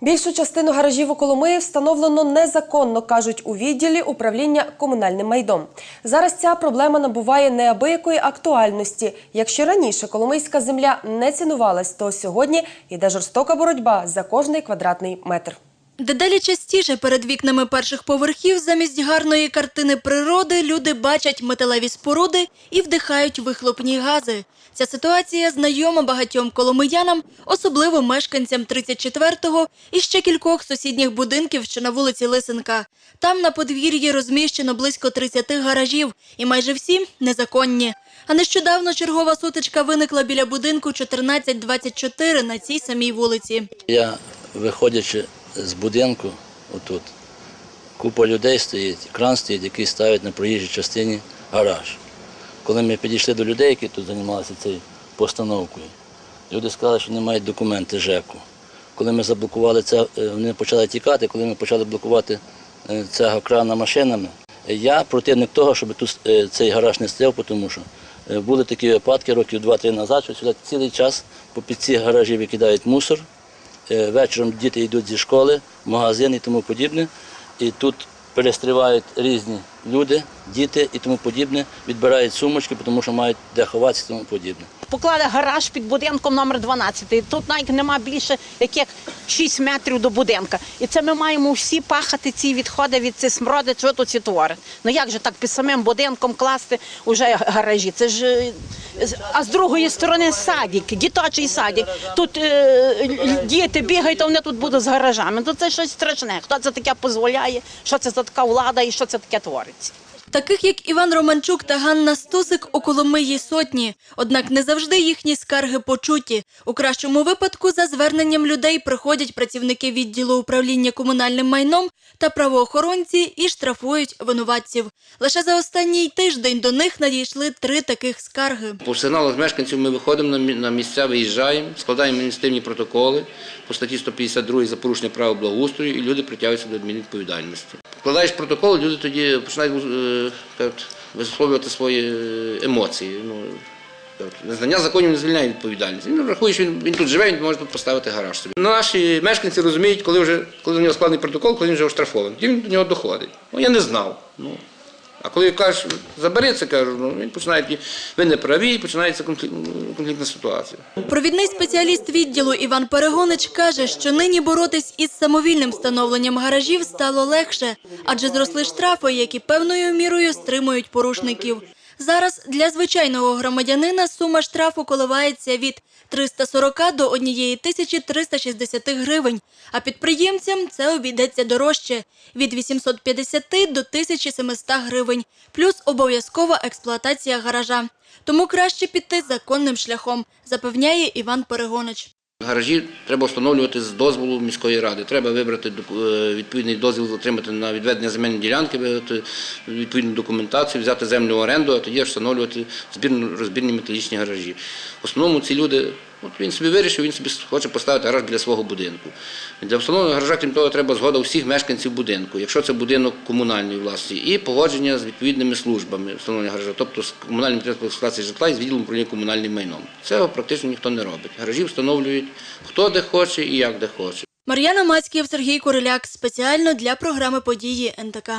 Більшу частину гаражів у Коломиї встановлено незаконно, кажуть у відділі управління комунальним майдом. Зараз ця проблема набуває неабиякої актуальності. Якщо раніше коломийська земля не цінувалась, то сьогодні йде жорстока боротьба за кожний квадратний метр. Дедалі частіше перед вікнами перших поверхів замість гарної картини природи люди бачать металеві споруди і вдихають вихлопні гази. Ця ситуація знайома багатьом коломиянам, особливо мешканцям 34-го і ще кількох сусідніх будинків, що на вулиці Лисенка. Там на подвір'ї розміщено близько 30 гаражів, і майже всі незаконні. А нещодавно чергова сутичка виникла біля будинку 1424 на цій самій вулиці. Я, виходячи з будинку, отут, купа людей стоїть, кран стоїть, який ставить на проїжджій частині гараж. Коли ми підійшли до людей, які тут займалися цією постановкою, люди сказали, що не мають документи ЖЕКу. Коли ми заблокували це, е, вони почали тікати, коли ми почали блокувати е, цього крана машинами. Я противник того, щоб тут е, цей гараж не стояв, тому що були такі випадки років 2-3 назад, що сюди цілий час по під ці гаражі викидають мусор. Е, Вечором діти йдуть зі школи, в магазин і тому подібне. І тут перестрівають різні люди, діти і тому подібне, відбирають сумочки, тому що мають де ховатися і тому подібне. Поклали гараж під будинком номер 12. Тут навіть нема більше яких 6 метрів до будинка. І це ми маємо всі пахати ці відходи від ці смроди, що тут ці твори. Ну як же так під самим будинком класти вже гаражі? Це ж е, а з другої сторони садик, діточий садик. Тут е, діти бігають, а вони тут будуть з гаражами. Ну це щось страшне. Хто це таке дозволяє? Що це за така влада і що це таке твориться? Таких як Іван Романчук та Ганна Стусик у Коломиї сотні. Однак не завжди їхні скарги почуті. У кращому випадку за зверненням людей приходять працівники відділу управління комунальним майном та правоохоронці і штрафують винуватців. Лише за останній тиждень до них надійшли три таких скарги. По сигналах мешканців ми виходимо на місця, виїжджаємо, складаємо адміністративні протоколи по статті 152 за порушення правил благоустрою, і люди притягуються до адмінвідповідальності. Вкладаєш протокол, люди тоді починають е, висловлювати свої е, емоції. Ну, Незнання законів не звільняє відповідальність. Він рахує, що він, він тут живе, він може тут поставити гараж собі. Наші мешканці розуміють, коли вже коли у нього складений протокол, коли він вже оштрафований. Він до нього доходить. Ну я не знав. Ну, а коли кажеш, забери це, кажу, ну він починає, ви не праві, починається конфліктна ситуація. Провідний спеціаліст відділу Іван Перегонич каже, що нині боротись із самовільним встановленням гаражів стало легше, адже зросли штрафи, які певною мірою стримують порушників. Зараз для звичайного громадянина сума штрафу коливається від 340 до 1360 гривень, а підприємцям це обійдеться дорожче – від 850 до 1700 гривень, плюс обов'язкова експлуатація гаража. Тому краще піти законним шляхом, запевняє Іван Перегонич. Гаражі треба встановлювати з дозволу міської ради. Треба вибрати е, відповідний дозвіл, отримати на відведення земельної ділянки, вибрати відповідну документацію, взяти землю в оренду, а тоді встановлювати збірно розбірні металічні гаражі. В основному ці люди, от він собі вирішив, він собі хоче поставити гараж біля свого будинку. Для встановлення гаража, крім того, треба згода всіх мешканців будинку, якщо це будинок комунальної власності, і погодження з відповідними службами встановлення гаража, тобто з комунальним експлуатації житла і з відділом управління комунальним майном. Цього практично ніхто не робить. Гаражі встановлюють хто де хоче і як де хоче. Мар'яна Мацьків, Сергій Куриляк. Спеціально для програми «Події НТК».